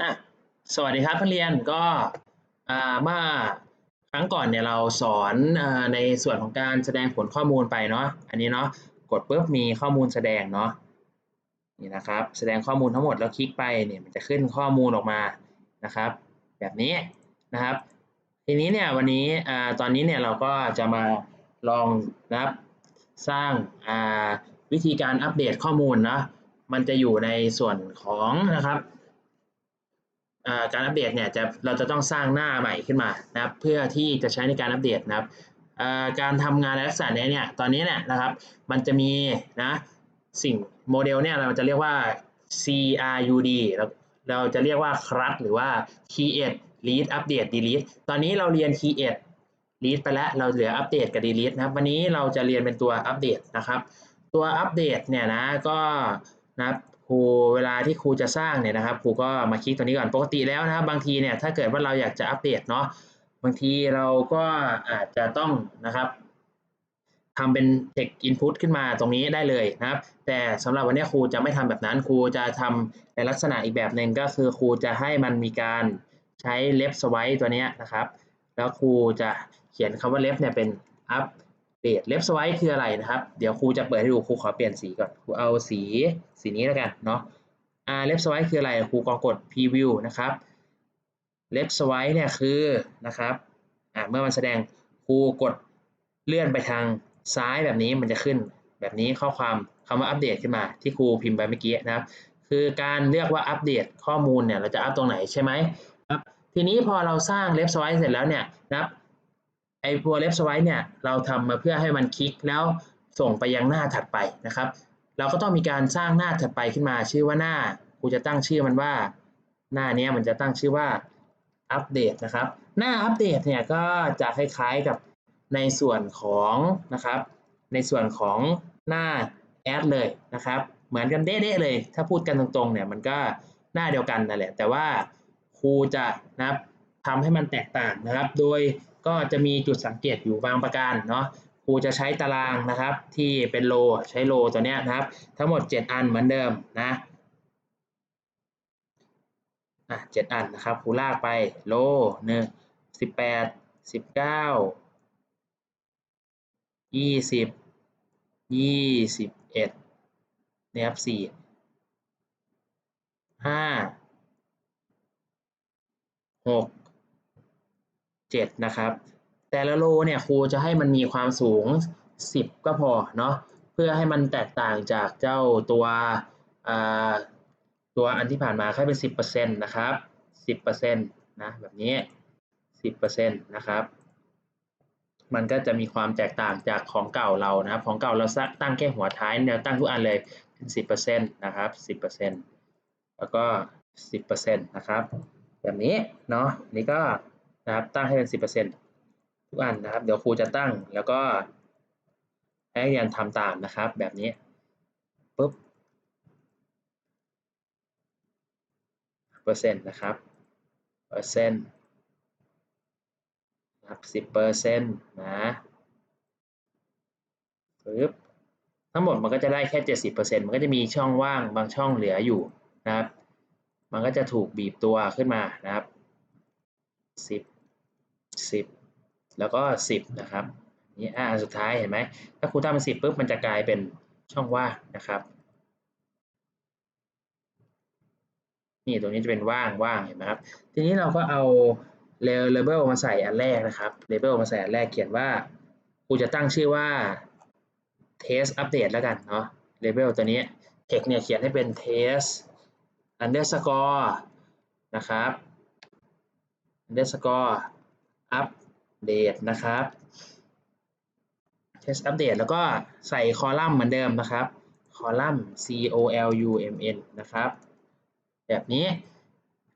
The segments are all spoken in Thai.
อะสวัสดีครับนักเรียนก็อ่าเมื่อครั้งก่อนเนี่ยเราสอนอในส่วนของการแสดงผลข้อมูลไปเนาะอันนี้เนาะกดปุ๊บมีข้อมูลแสดงเนาะนี่นะครับ แสดงข้อมูลทั้งหมดแล้วคลิกไปเนี่ยมันจะขึ้นข้อมูลออกมานะครับ แบบนี้นะครับ ทีนี้เนี่ยวันนี้ตอนนี้เนี่ยเราก็จะมาลองนะครับสร้างวิธีการอัปเดตข้อมูลนะมันจะอยู่ในส่วนของนะครับ การอัปเดตเนี่ยจะเราจะต้องสร้างหน้าใหม่ขึ้นมานะครับเพื่อที่จะใช้ในการอัปเดตนะครับการทำงานในลักษณะนี้เนี่ยตอนนี้เนี่ยนะครับมันจะมีนะสิ่งโมเดลเนี่ยเราจะเรียกว่า CRUD เราเราจะเรียกว่า CRUD หรือว่า Create Read Update Delete ตอนนี้เราเรียน Create Read ไปแล้วเราเหลืออัปเดตกับ Delete นะครับวันนี้เราจะเรียนเป็นตัวอัปเดตนะครับ ตัวอัปเดตเนี่ยนะก็นะครับ ครูเวลาที่ครูจะสร้างเนี่ยนะครับครูก็มาคลิกตัวนี้ก่อนปกติแล้วนะครับบางทีเนี่ยถ้าเกิดว่าเราอยากจะอัปเดตเนาะบางทีเราก็อาจจะต้องนะครับทำเป็น text input ขึ้นมาตรงนี้ได้เลยนะครับ แต่สำหรับวันนี้ครูจะไม่ทำแบบนั้นครูจะทำในลักษณะอีกแบบหนึ่งก็คือครูจะให้มันมีการใช้ left swipe ตัวนี้นะครับ แล้วครูจะเขียนคำว่า left เนี่ยเป็น up เดต left swipe คืออะไรนะครับ เดี๋ยวครูจะเปิดให้ดูครูขอเปลี่ยนสีก่อนครูเอาสีสีนี้แล้วกันเนาะอ่า left swipe คืออะไรครูกองกด preview นะครับ left swipe เนี่ยคือนะครับอ่าเมื่อมันแสดงครูกดเลื่อนไปทางซ้ายแบบนี้มันจะขึ้นแบบนี้ข้อความคำว่าอัปเดตขึ้นมาที่ครูพิมพ์ไปเมื่อกี้นะครับ คือการเลือกว่าอัปเดตข้อมูลเนี่ยเราจะอัปตรงไหนใช่ไหมครับทีนี้พอเราสร้าง left swipe เสร็จแล้วเนี่ยนะครับ ไอ้ตัวเล็บสไวท์เนี่ยเราทำมาเพื่อให้มันคลิกแล้วส่งไปยังหน้าถัดไปนะครับ เราก็ต้องมีการสร้างหน้าถัดไปขึ้นมาชื่อว่าหน้าครูจะตั้งชื่อมันว่า หน้านี้มันจะตั้งชื่อว่าอัปเดตนะครับ หน้าอัปเดตเนี่ยก็จะคล้ายๆกับในส่วนของนะครับ ในส่วนของหน้าแอดเลยนะครับ เหมือนกันเด๊ะๆเลย ถ้าพูดกันตรงๆเนี่ยมันก็หน้าเดียวกันนั่นแหละแต่ว่าครูจะนะครับทำให้มันแตกต่างนะครับ โดย ก็จะมีจุดสังเกตอยู่บางประการเนาะครูจะใช้ตารางนะครับ ที่เป็นโลใช้โลตัวเนี้ยนะครับ ทั้งหมด 7 อันเหมือนเดิมนะอะเจ็ดอันนะครับครูลากไปโลหนึ่งสิบแปดสิบเก้ายี่สิบยี่สิบเอ็ดนะครับสี่ห้าหก 7 นะครับ แต่ละโลเนี่ยครูจะให้มันมีความสูง 10 ก็พอเนาะเพื่อให้มันแตกต่างจากเจ้าตัวตัวอันที่ผ่านมาให้เป็น 10%นะครับ 10%นะแบบนี้ 10%นะครับ มันก็จะมีความแตกต่างจากของเก่าเรานะครับ ของเก่าเราตั้งแค่หัวท้ายแนวตั้งทุกอันเลยเป็น10%นะครับ 10%แล้วก็ 10%นะครับ แบบนี้เนาะนี่ก็ นะครับตั้งให้เป็น 10%ทุกอันนะครับ เดี๋ยวครูจะตั้งแล้วก็ให้เรียนทำตามนะครับ แบบนี้ปุ๊บเปอร์เซ็นต์นะครับเปอร์เซ็นต์นะครับสิบเปอร์เซ็นต์นะปึ๊บทั้งหมดมันก็จะได้แค่เจ็ดสิบเปอร์เซ็นต์มันก็จะมีช่องว่างบางช่องเหลืออยู่นะครับ มันก็จะถูกบีบตัวขึ้นมานะครับ สิบสิบแล้วก็สิบนะครับนี่อ่าสุดท้ายเห็นไหมถ้าครูตั้งเป็นสิบปุ๊บมันจะกลายเป็นช่องว่างนะครับนี่ตรงนี้จะเป็นว่างว่างเห็นไหมครับ ทีนี้เราก็เอาเลเบลมาใส่อันแรกนะครับเลเบลมาใส่อันแรกเขียนว่าครูจะตั้งชื่อว่า test update แล้วกันเนาะเลเบลตัวนี้ text เนี่ยเขียนให้เป็น test underscore นะครับ underscore update นะครับ test update แล้วก็ใส่คอลัมน์เหมือนเดิมนะครับคอลัมน์ c o l u m n นะครับ แบบนี้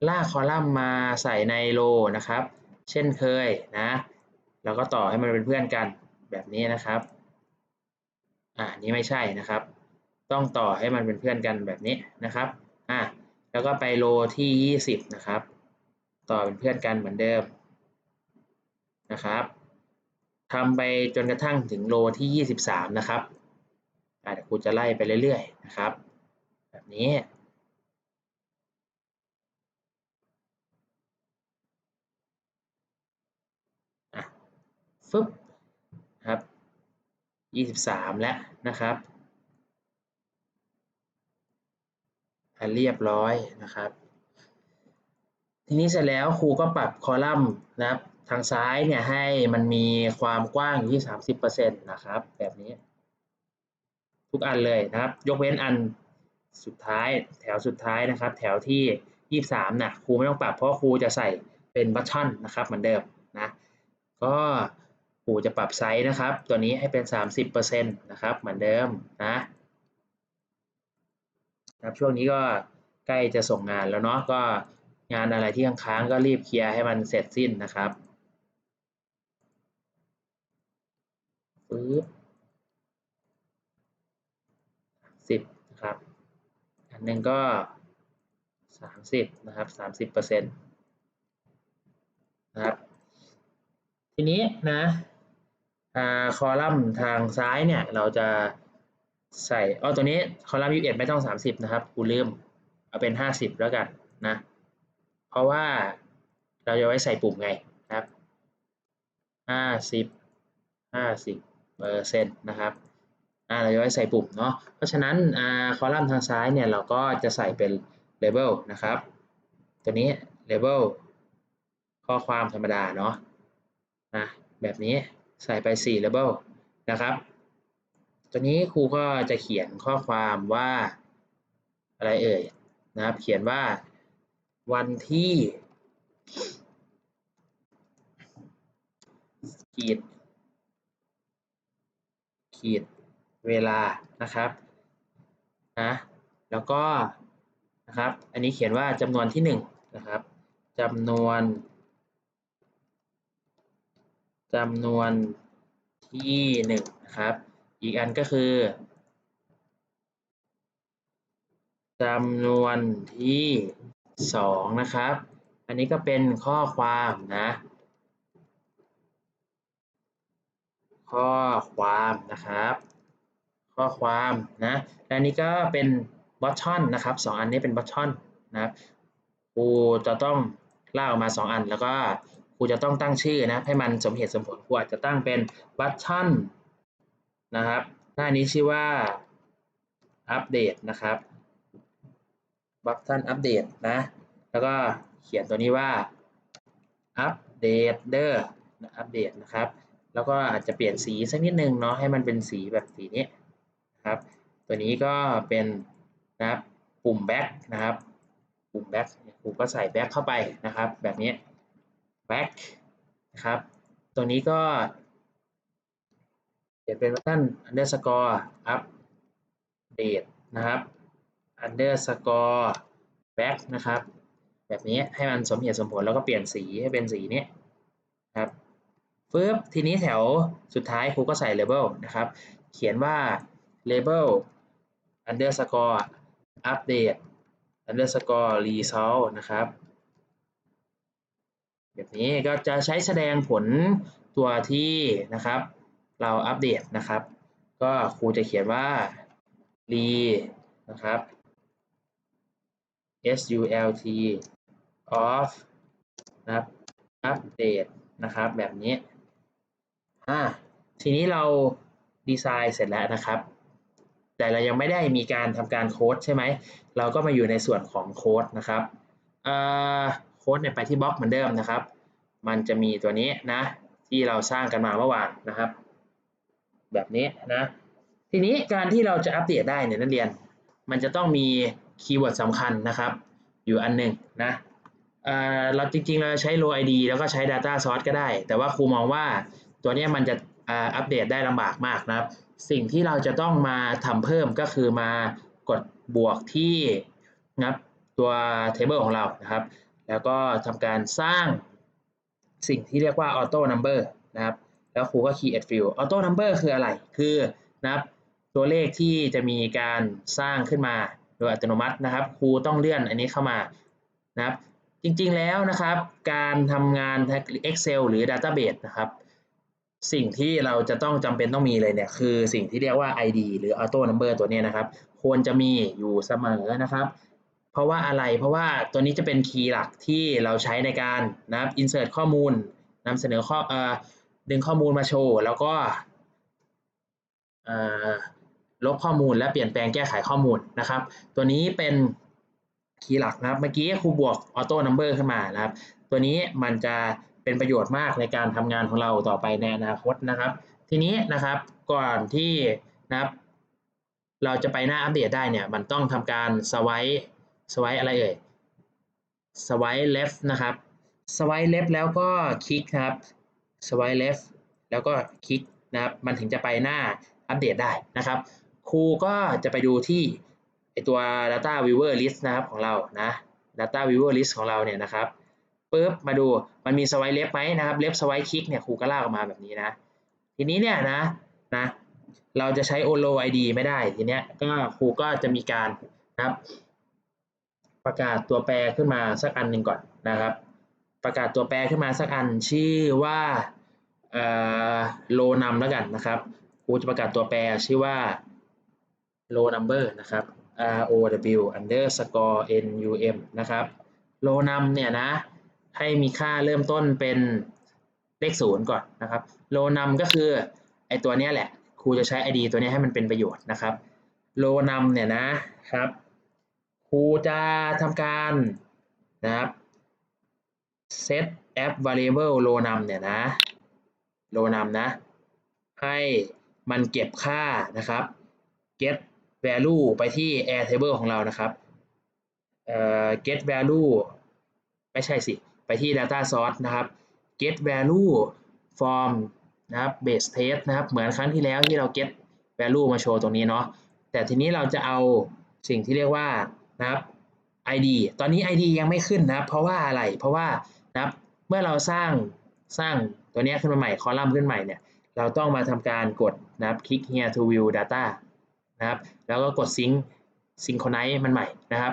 ลากคอลัมน์มาใส่ในโลนะครับ เช่นเคยนะแล้วก็ต่อให้มันเป็นเพื่อนกันแบบนี้นะครับอ่านี้ไม่ใช่นะครับ ต้องต่อให้มันเป็นเพื่อนกันแบบนี้นะครับอ่าแล้วก็ไปโลที่ 20 นะครับ ต่อเป็นเพื่อนกันเหมือนเดิม นะครับทำไปจนกระทั่งถึงโลที่ 23 นะครับเดี๋ยวครูจะไล่ไปเรื่อยๆนะครับ แบบนี้ฟึบครับ23 แล้วนะครับเรียบร้อยนะครับ ทีนี้เสร็จแล้วครูก็ปรับคอลัมน์นะครับ ทางซ้ายเนี่ยให้มันมีความกว้างอยู่ที่ 30%นะครับ แบบนี้ ทุกอันเลยนะครับ ยกเว้นอันสุดท้ายแถวสุดท้ายนะครับ แถวที่ 23นะครูไม่ต้องปรับเพราะครูจะใส่เป็นบัตชันนะครับเหมือนเดิมนะก็ครูจะปรับไซส์นะครับ ตัวนี้ให้เป็น 30%นะครับเหมือนเดิมนะครับช่วงนี้ก็ใกล้จะส่งงานแล้วเนาะก็งานอะไรที่ค้างๆก็รีบเคลียร์ให้มันเสร็จสิ้นนะครับ ปึ๊บสิบนะครับ อันหนึ่งก็สามสิบนะครับสามสิบเปอร์เซ็นต์นะครับ ทีนี้นะคอลัมน์ทางซ้ายเนี่ย เราจะใส่อ๋อตัวนี้คอลัมน์ยี่สิบเอ็ดไม่ต้องสามสิบนะครับกูลืม เอาเป็นห้าสิบแล้วกันนะ เพราะว่าเราจะไว้ใส่ปุ่มไงครับห้าสิบห้าสิบ เปอร์เซ็นต์นะครับอ่าเราจะไว้ใส่ปุ่มเนาะเพราะฉะนั้นอ่าคอลัมน์ทางซ้ายเนี่ยเราก็จะใส่เป็นเลเบลนะครับ ตัวนี้เลเบลข้อความธรรมดาเนาะนะแบบนี้ใส่ไป 4 label นะครับ ตัวนี้ครูก็จะเขียนข้อความว่าอะไรเอ่ยนะครับ เขียนว่าวันที่ขีด ขีดเวลานะครับนะแล้วก็นะครับ อันนี้เขียนว่าจำนวนที่1นนะครับจำนวนจำนวนที่1นนะครับ อีกอันก็คือจำนวนที่2นะครับ อันนี้ก็เป็นข้อความนะ ข้อความนะครับ ข้อความนะและนี้ก็เป็นบอทชอนนะครับสองอันนี้เป็นบอทชอนนะครับครูจะต้องลากออกมา 2 อัน แล้วก็ครูจะต้องตั้งชื่อนะให้มันสมเหตุสมผลครูอาจจะตั้งเป็นบัตชันนะครับ หน้านี้ชื่อว่าอัปเดตนะครับบัตชันอัปเดตนะ แล้วก็เขียนตัวนี้ว่าอัปเดตเดอร์อัปเดตนะครับ แล้วก็อาจจะเปลี่ยนสีสักนิดนึงเนาะให้มันเป็นสีแบบสีนี้ครับ ตัวนี้ก็เป็นนะครับปุ่มแบ็กนะครับ ปุ่มแบ็กครูก็ใส่แบ็กเข้าไปนะครับ แบบนี้ back นะครับ ตัวนี้ก็เปลี่ยนเป็นบัตตัน underscore update นะครับ underscore back นะครับ แบบนี้ให้มันสมเหตุสมผลแล้วก็เปลี่ยนสีให้เป็นสีนี้ ฟึบทีนี้แถวสุดท้ายครูก็ใส่ label นะครับ เขียนว่า label underscore update underscore result นะครับ แบบนี้ก็จะใช้แสดงผลตัวที่นะครับ เราอัปเดตนะครับ ก็ครูจะเขียนว่า re นะครับ sult of นะครับ update นะครับ แบบนี้ อ่าทีนี้เราดีไซน์เสร็จแล้วนะครับ แต่เรายังไม่ได้มีการทำการโค้ดใช่ไหม เราก็มาอยู่ในส่วนของโค้ดนะครับโค้ดเนี่ยไปที่บล็อกเหมือนเดิมนะครับ มันจะมีตัวนี้นะ ที่เราสร้างกันมาเมื่อวานนะครับ แบบนี้นะ ทีนี้การที่เราจะอัปเดตได้เนี่ยนักเรียน มันจะต้องมีคีย์เวิร์ดสำคัญนะครับ อยู่อันหนึ่งนะเราจริงๆ เราใช้ row id แล้วก็ใช้ data source ก็ได้ แต่ว่าครูมองว่า ตัวนี้มันจะอัปเดตได้ลำบากมากนะครับ สิ่งที่เราจะต้องมาทำเพิ่มก็คือมากดบวกที่นะตัว table ของเรานะครับ แล้วก็ทำการสร้างสิ่งที่เรียกว่า auto number นะครับ แล้วครูก็ create field auto number คืออะไร คือนะครับตัวเลขที่จะมีการสร้างขึ้นมาโดยอัตโนมัตินะครับ ครูต้องเลื่อนอันนี้เข้ามานะครับ จริงๆแล้วนะครับ การทำงาน Excel หรือ Database นะครับ สิ่งที่เราจะต้องจำเป็นต้องมีเลยเนี่ยคือสิ่งที่เรียกว่า ID หรือ auto number ตัวนี้นะครับ ควรจะมีอยู่เสมอนะครับ เพราะว่าอะไรเพราะว่าตัวนี้จะเป็นคีย์หลักที่เราใช้ในการนะครับ insert ข้อมูลนำเสนอข้อเอ่อดึงข้อมูลมาโชว์ แล้วก็ลบข้อมูลและเปลี่ยนแปลงแก้ไขข้อมูลนะครับ ตัวนี้เป็นคีย์หลักนะครับ เมื่อกี้ครูบวกออโต้นัมเบอร์ขึ้นมานะครับ ตัวนี้มันจะ เป็นประโยชน์มากในการทำงานของเราต่อไปในอนาคตนะครับ ทีนี้นะครับก่อนที่นะครับเราจะไปหน้าอัปเดตได้เนี่ยมันต้องทำการสวป์สวป์อะไรเอ่ยสวป์ left นะครับสวป์ left แล้วก็คลิกครับสวป์ left แล้วก็คลิกนะครับมันถึงจะไปหน้าอัปเดตได้นะครับ ครูก็จะไปดูที่ไอตัว data viewer list นะครับของเรานะ data viewer list ของเราเนี่ยนะครับปุ๊บมาดู มันมีสไวป์ left ไหมนะครับ left สไวคลิกเนี่ยครูก็ลากออกมาแบบนี้นะ ทีนี้เนี่ยนะนะ เราจะใช้ olo id ไม่ได้ทีเนี้ยก็ครูก็จะมีการนะครับ ประกาศตัวแปรขึ้นมาสักอันหนึ่งก่อนนะครับ ประกาศตัวแปรขึ้นมาสักอันชื่อว่าเอ่อ low num แล้วกันนะครับครูจะประกาศตัวแปรชื่อว่า low number นะครับ r o w underscore n u m นะครับ low num เนี่ยนะ ให้มีค่าเริ่มต้นเป็นเลขศูนย์ก่อนนะครับ low num ก็คือไอตัวนี้แหละครูจะใช้ id ตัวนี้ให้มันเป็นประโยชน์นะครับ low num เนี่ยนะครับครูจะทำการนะครับ set app variable low num เนี่ยนะ low num นะ ให้มันเก็บค่านะครับ get value ไปที่ air table ของเรานะครับเออ get value ไม่ใช่สิ ไปที่ data source นะครับ get value from นะครับ base test นะครับ เหมือนครั้งที่แล้วที่เรา get value มาโชว์ตรงนี้เนาะ แต่ทีนี้เราจะเอาสิ่งที่เรียกว่านะครับ id ตอนนี้ id ยังไม่ขึ้นนะครับ เพราะว่าอะไร เพราะว่านะครับ เมื่อเราสร้างสร้างตัวนี้ขึ้นมาใหม่คอลัมน์ขึ้นใหม่เนี่ย เราต้องมาทำการกดนะครับคลิก here to view data นะครับ แล้วก็กด sync synchronize มันใหม่นะครับ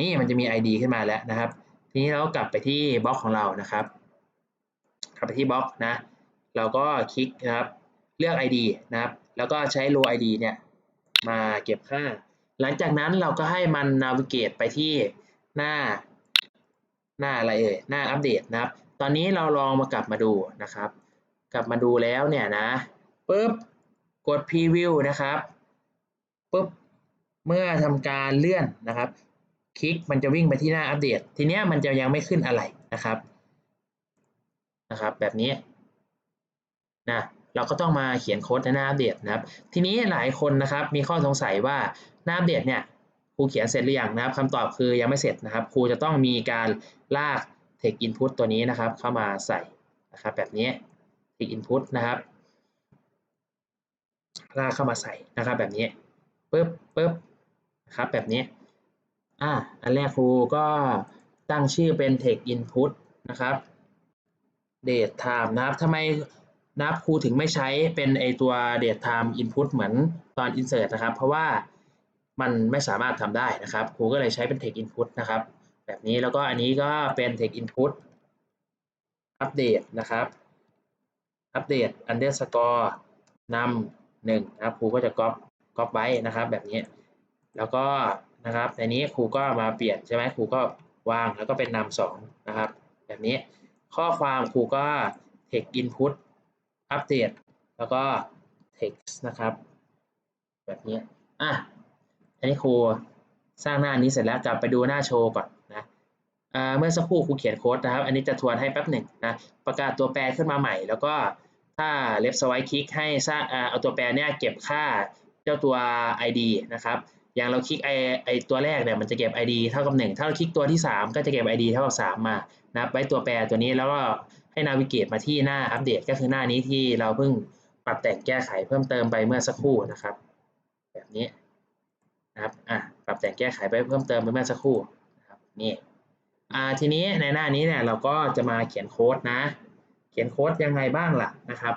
นี่มันจะมี id ขึ้นมาแล้วนะครับ ทีนี้เรากลับไปที่บล็อกของเรานะครับกลับไปที่บล็อกนะ เราก็คลิกนะครับเลือก id นะครับ แล้วก็ใช้ row id เนี่ยมาเก็บค่า หลังจากนั้นเราก็ให้มัน navigate ไปที่หน้า หน้าอะไรเอ่ยหน้าอัปเดตนะครับ ตอนนี้เราลองมากลับมาดูนะครับ กลับมาดูแล้วเนี่ยนะปุ๊บกด preview นะครับปุ๊บเมื่อทำการเลื่อนนะครับ คลิกมันจะวิ่งไปที่หน้าอัปเดต ทีเนี้ยมันจะยังไม่ขึ้นอะไรนะครับนะครับ แบบนี้นะเราก็ต้องมาเขียนโค้ดในหน้าอัปเดตนะครับ ทีนี้หลายคนนะครับมีข้อสงสัยว่าหน้าอัปเดตเนี่ยครูเขียนเสร็จหรือยังนะครับคำตอบคือยังไม่เสร็จนะครับครูจะต้องมีการลาก text input ตัวนี้นะครับ เข้ามาใส่นะครับแบบนี้ text input นะครับ ลากเข้ามาใส่นะครับแบบนี้ปึ๊บปึ๊บนะครับแบบนี้ อ่าอันแรกครูก็ตั้งชื่อเป็น text input นะครับ date time นะครับทำไมนะครับครูถึงไม่ใช้เป็นไอตัว date time input เหมือนตอน insert นะครับ เพราะว่ามันไม่สามารถทำได้นะครับ ครูก็เลยใช้เป็น text input นะครับ แบบนี้แล้วก็อันนี้ก็เป็น text input update นะครับ update underscore num หนึ่งนะครับครูก็จะก๊อปก๊อปไว้นะครับ แบบนี้ แล้วก็ นะครับในนี้ครูก็มาเปลี่ยนใช่ไหมครูก็วางแล้วก็เป็นนำสองนะครับ แบบนี้ข้อความครูก็ text input update แล้วก็ text นะครับ แบบนี้อะอันนี้ครูสร้างหน้านี้เสร็จแล้วกลับไปดูหน้าโชว์ก่อนนะเมื่อสักครู่ครูเขียนโค้ดนะครับ อันนี้จะทวนให้แป๊บหนึ่งนะประกาศตัวแปรขึ้นมาใหม่ แล้วก็ถ้า left swipe click ให้สร้างเอาตัวแปรเนี่ยเก็บค่าเจ้าตัว id นะครับ อย่างเราคลิกไอไอตัวแรกเนี่ยมันจะเก็บ id เท่ากับ 1 ถ้าเราคลิกตัวที่ 3 ก็จะเก็บ id เท่ากับ 3 มานะครับไว้ตัวแปรตัวนี้แล้วก็ให้นาวิเกตมาที่หน้าอัปเดตก็คือหน้านี้ที่เราเพิ่งปรับแต่งแก้ไขเพิ่มเติมไปเมื่อสักครู่นะครับ แบบนี้นะครับอะปรับแต่งแก้ไขไปเพิ่มเติมไปเมื่อสักครู่นะครับนี่อ่าทีนี้ในหน้านี้เนี่ยเราก็จะมาเขียนโค้ดนะ เขียนโค้ดยังไงบ้างล่ะนะครับ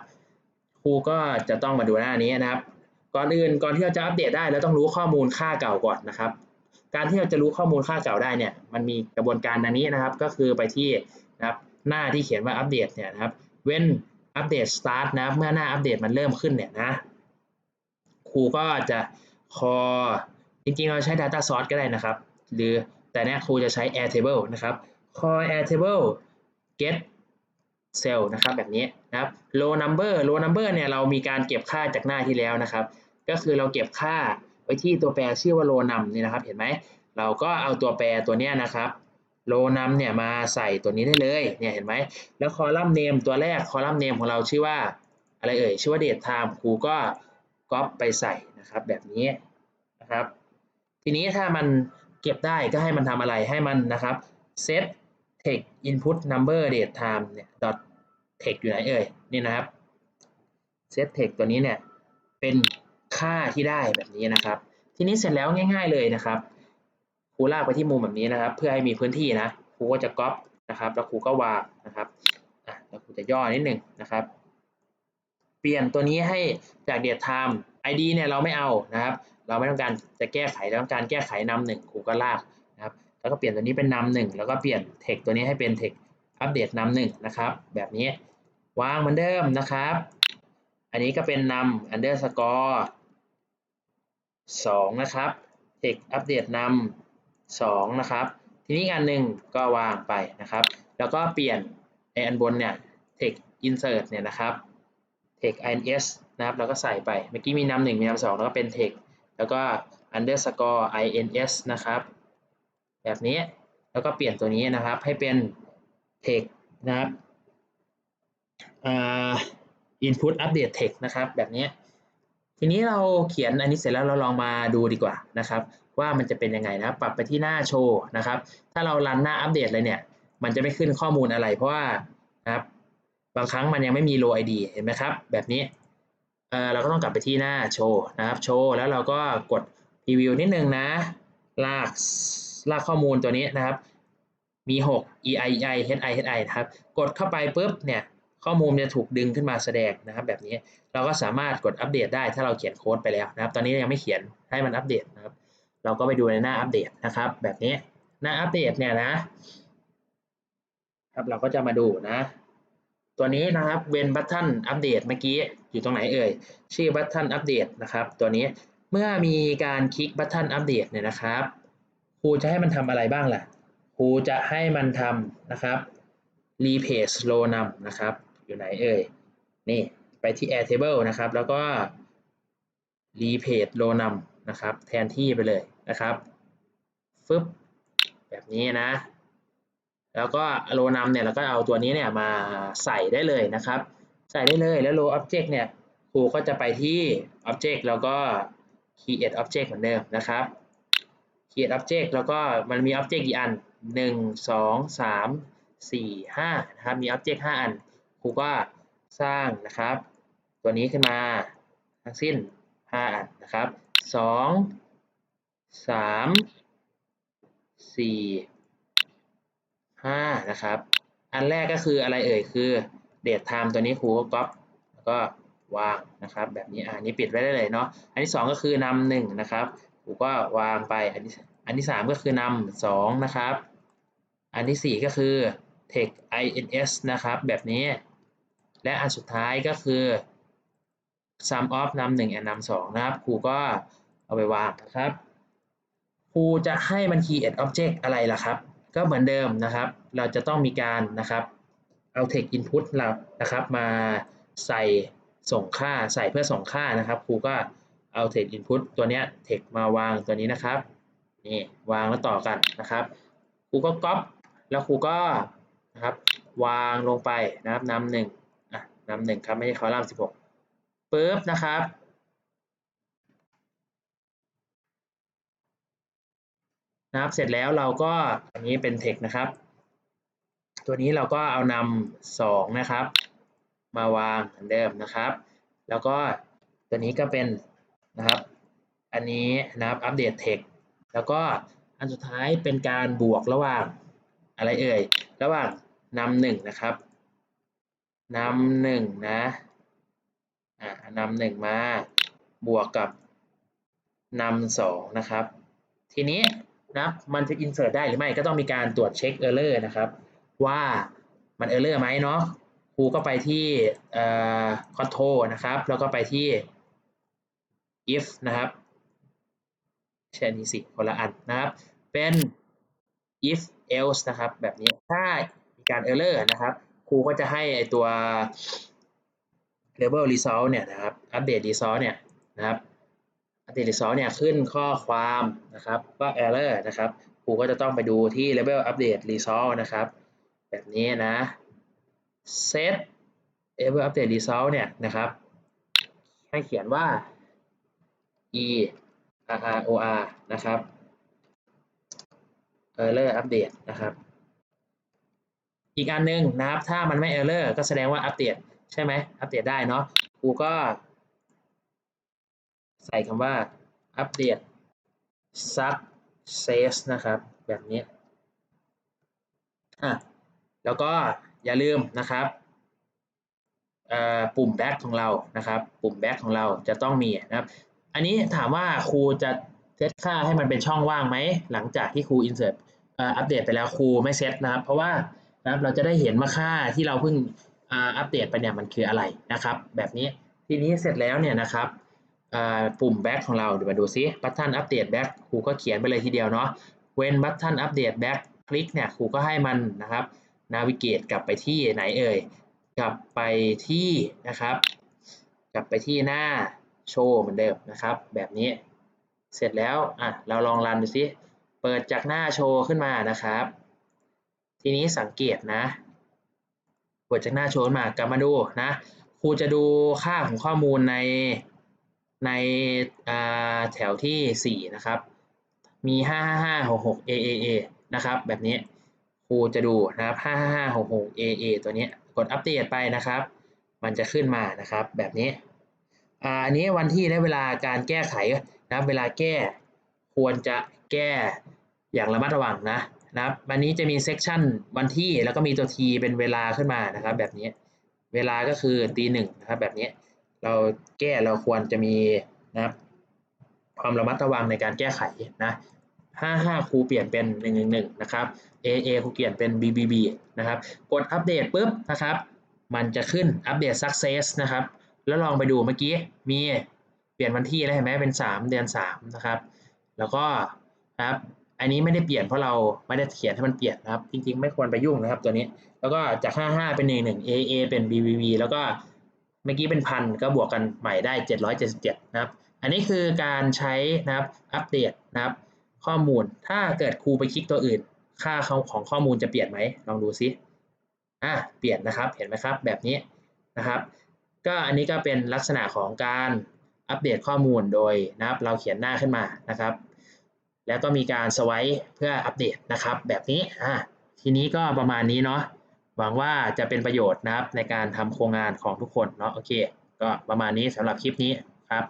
ครูก็จะต้องมาดูหน้านี้นะครับ ก่อนอื่นก่อนที่เราจะอัปเดตได้เราต้องรู้ข้อมูลค่าเก่าก่อนนะครับ การที่เราจะรู้ข้อมูลค่าเก่าได้เนี่ยมันมีกระบวนการดังนี้นะครับ ก็คือไปที่นะครับหน้าที่เขียนว่าอัปเดตเนี่ยนะครับ when update start นะครับเมื่อหน้าอัปเดตมันเริ่มขึ้นเนี่ยนะครูก็จะ call จริงๆ เราใช้ data source ก็ได้นะครับ หรือแต่เนี้ยครูจะใช้ air table นะครับ call air table get เซลล์นะครับแบบนี้นะครับ row number row number เนี่ยเรามีการเก็บค่าจากหน้าที่แล้วนะครับ ก็คือเราเก็บค่าไว้ที่ตัวแปรชื่อว่า row num นี่นะครับ เห็นไหมเราก็เอาตัวแปรตัวนี้นะครับ row num เนี่ยมาใส่ตัวนี้ได้เลยเนี่ยเห็นไหมแล้วคอลัมน์ name ตัวแรกคอลัมน์ name ของเราชื่อว่าอะไรเอ่ยชื่อว่า date time ครูก็ก๊อปไปใส่นะครับแบบนี้นะครับ ทีนี้ถ้ามันเก็บได้ก็ให้มันทำอะไรให้มันนะครับ set text input number date time เนี่ย dot text อยู่ไหนเอ่ยนี่นะครับ set text ตัวนี้เนี่ยเป็นค่าที่ได้แบบนี้นะครับ ทีนี้เสร็จแล้วง่าย ๆเลยนะครับครูลากไปที่มุมแบบนี้นะครับ เพื่อให้มีพื้นที่นะครูก็จะก๊อปนะครับ แล้วครูก็วางนะครับอะแล้วครูจะย่อนิดหนึ่งนะครับ เปลี่ยนตัวนี้ให้จาก date time id เนี่ยเราไม่เอานะครับ เราไม่ต้องการจะแก้ไขเราต้องการแก้ไขนำหนึ่งครูก็ลากนะครับ แล้วก็เปลี่ยนตัวนี้เป็นนำหนึ่งแล้วก็เปลี่ยน text ตัวนี้ให้เป็น text อัปเดตนำหนึ่งนะครับ แบบนี้วางเหมือนเดิมนะครับ อันนี้ก็เป็นนำ underscore สองนะครับ text อัปเดตนำสองนะครับ ทีนี้อันหนึ่งก็วางไปนะครับ แล้วก็เปลี่ยนไออันบนเนี่ย text insert เนี่ยนะครับ text ins นะครับแล้วก็ใส่ไป เมื่อกี้มีนำหนึ่งมีนำสองแล้วก็เป็น text แล้วก็ underscore ins นะครับ แบบนี้ แล้วก็เปลี่ยนตัวนี้นะครับให้เป็น text นะครับ input update text นะครับแบบนี้ ทีนี้เราเขียนอันนี้เสร็จแล้วเราลองมาดูดีกว่านะครับ ว่ามันจะเป็นยังไงนะปรับไปที่หน้าโชว์นะครับ ถ้าเรารันหน้าอัปเดตเลยเนี่ย มันจะไม่ขึ้นข้อมูลอะไร เพราะว่านะครับบางครั้งมันยังไม่มี row id เห็นไหมครับ แบบนี้เออเราก็ต้องกลับไปที่หน้าโชว์นะครับโชว์แล้วเราก็กดพรีวิวนิดนึงนะ ลากลากข้อมูลตัวนี้นะครับ มี 6 ei ei hi hi นะครับกดเข้าไปปุ๊บเนี่ยข้อมูลจะถูกดึงขึ้นมาแสดงนะครับ แบบนี้เราก็สามารถกดอัปเดตได้ถ้าเราเขียนโค้ดไปแล้วนะครับ ตอนนี้ยังไม่เขียนให้มันอัปเดตนะครับ เราก็ไปดูในหน้าอัปเดตนะครับ แบบนี้หน้าอัปเดตเนี่ยนะครับเราก็จะมาดูนะ ตัวนี้นะครับเวนบัตทันอัปเดตเมื่อกี้อยู่ตรงไหนเอ่ยชื่อบัตทันอัปเดตนะครับ ตัวนี้เมื่อมีการคลิกบัตทันอัปเดตเนี่ยนะครับครูจะให้มันทำอะไรบ้างล่ะ ครูจะให้มันทำนะครับ replace row num นะครับ อยู่ไหนเอ่ย นี่ ไปที่ airtable นะครับ แล้วก็ replace row num นะครับ แทนที่ไปเลยนะครับ ฟึบ แบบนี้นะ แล้วก็ row num เนี่ย เราก็เอาตัวนี้เนี่ยมาใส่ได้เลยนะครับ ใส่ได้เลย แล้ว row object เนี่ย ครูก็จะไปที่ object แล้วก็ create object เหมือนเดิมนะครับ create object แล้วก็มันมี object กี่อัน หนึ่งสองสามสี่ห้านะครับมี object ห้าอันครูก็สร้างนะครับ ตัวนี้ขึ้นมาทั้งสิ้นห้าอันนะครับสองสามสี่ห้านะครับ อันแรกก็คืออะไรเอ่ยคือ date time ตัวนี้ครูก็ก๊อปแล้วก็วางนะครับแบบนี้อันนี้ปิดไว้ได้เลยเนาะอันที่สองก็คือนำหนึ่งนะครับครูก็วางไปอันที่อันที่สามก็คือนำสองนะครับ อันที่สี่ก็คือ text ins นะครับ แบบนี้ และอันสุดท้ายก็คือ sum of นำหนึ่ง and นำสองนะครับ ครูก็เอาไปวางนะครับ ครูจะให้มัน create object อะไรล่ะครับ ก็เหมือนเดิมนะครับ เราจะต้องมีการนะครับ เอา text input เรานะครับ มาใส่ส่งค่าใส่เพื่อส่งค่านะครับ ครูก็เอา text input ตัวเนี้ย text มาวางตัวนี้นะครับ นี่วางแล้วต่อกันนะครับ ครูก็ก๊อป แล้วครูก็นะครับวางลงไปนะครับนำหนึ่งอะนำหนึ่งครับไม่ใช่คอลัมน์สิบหกปุ๊บนะครับนะครับ เสร็จแล้วเราก็อันนี้เป็น text นะครับ ตัวนี้เราก็เอานำสองนะครับ มาวางเหมือนเดิมนะครับ แล้วก็ตัวนี้ก็เป็นนะครับ อันนี้นะครับอัปเดต text แล้วก็อันสุดท้ายเป็นการบวกระหว่าง อะไรเอ่ย ระหว่างนำหนึ่งนะครับนำหนึ่งนะอ่านำหนึ่งมา บวกกับนำสองนะครับ ทีนี้นะมันจะ insert ได้หรือไม่ก็ต้องมีการตรวจเช็ค error นะครับ ว่ามัน error ไหมเนาะครูก็ไปที่ control นะครับ แล้วก็ไปที่ if นะครับใช่นี้สิคนละอันนะครับ เป็น if else นะครับ แบบนี้ถ้ามีการ error นะครับ ครูก็จะให้ไอตัว label result เนี่ยนะครับ update result เนี่ยนะครับ update result เนี่ยขึ้นข้อความนะครับว่า error นะครับครูก็จะต้องไปดูที่ label update result นะครับ แบบนี้นะ set label update result เนี่ยนะครับให้เขียนว่า e r r o r นะครับ error update นะครับ อีกอันหนึงนะครับ ถ้ามันไม่ error ก็แสดงว่าอัปเดตใช่ไหมอัปเดตได้เนาะครูก็ ใส่คำว่าอัปเดต success นะครับ แบบนี้อะแล้วก็อย่าลืมนะครับปุ่ม back ของเรานะครับ ปุ่ม back ของเราจะต้องมีนะครับ อันนี้ถามว่าครูจะ เซตค่าให้มันเป็นช่องว่างไหม หลังจากที่ครู insert อัปเดตไปแล้วครูไม่เซตนะครับ เพราะว่านะครับเราจะได้เห็นว่าค่าที่เราเพิ่งอัปเดตไปเนี่ยมันคืออะไรนะครับ แบบนี้ทีนี้เสร็จแล้วเนี่ยนะครับปุ่ม back ของเราเดี๋ยวมาดูซิ button update back ครูก็เขียนไปเลยทีเดียวเนาะ when button update back คลิกเนี่ยครูก็ให้มันนะครับ navigate กลับไปที่ไหนเอ่ยกลับไปที่นะครับ กลับไปที่หน้าโชว์เหมือนเดิมนะครับ แบบนี้ เสร็จแล้วอะเราลองรันดูซิ เปิดจากหน้าโชว์ขึ้นมานะครับ ทีนี้สังเกตนะ เปิดจากหน้าโชว์มากลับมาดูนะ ครูจะดูค่าของข้อมูลในในแถวที่ 4 นะครับ มี 55566 AAA นะครับ แบบนี้ครูจะดูนะครับ 55566 AA ตัวนี้กดอัปเดตไปนะครับ มันจะขึ้นมานะครับแบบนี้ อันนี้วันที่และเวลาการแก้ไข นะเวลาแก้ควรจะแก้อย่างระมัดระวังนะนะครับวันนี้จะมีเซกชันวันที่แล้วก็มีตัว t เป็นเวลาขึ้นมานะครับ แบบนี้เวลาก็คือตีหนึ่งนะครับ แบบนี้เราแก้เราควรจะมีนะครับ ความระมัดระวังในการแก้ไขนะ55ครูเปลี่ยนเป็น 111 นะครับ AA ครูเปลี่ยนเป็น BBB นะครับ กดอัปเดตปุ๊บนะครับ มันจะขึ้นอัปเดต success นะครับ แล้วลองไปดูเมื่อกี้มี เปลี่ยนวันที่แล้วเห็นไหมเป็น 3 เดือน3นะครับ แล้วก็ครับอันนี้ไม่ได้เปลี่ยนเพราะเราไม่ได้เขียนให้มันเปลี่ยนนะครับ จริงๆ ไม่ควรไปยุ่งนะครับตัวนี้ แล้วก็จาก 55 เป็น 11 AA เป็น BBB แล้วก็เมื่อกี้เป็นพันก็บวกกันใหม่ได้ 777 นะครับ อันนี้คือการใช้นะครับอัปเดตนะครับ ข้อมูลถ้าเกิดครูไปคลิกตัวอื่น ค่าของข้อมูลจะเปลี่ยนไหมลองดูซิอ่าเปลี่ยนนะครับเห็นไหมครับแบบนี้นะครับ ก็อันนี้ก็เป็นลักษณะของการ อัปเดตข้อมูลโดยนะครับเราเขียนหน้าขึ้นมานะครับ แล้วก็มีการสไวป์เพื่ออัปเดตนะครับ แบบนี้อ่าทีนี้ก็ประมาณนี้เนาะหวังว่าจะเป็นประโยชน์นะครับในการทำโครงงานของทุกคนเนาะโอเค ก็ประมาณนี้สำหรับคลิปนี้ครับ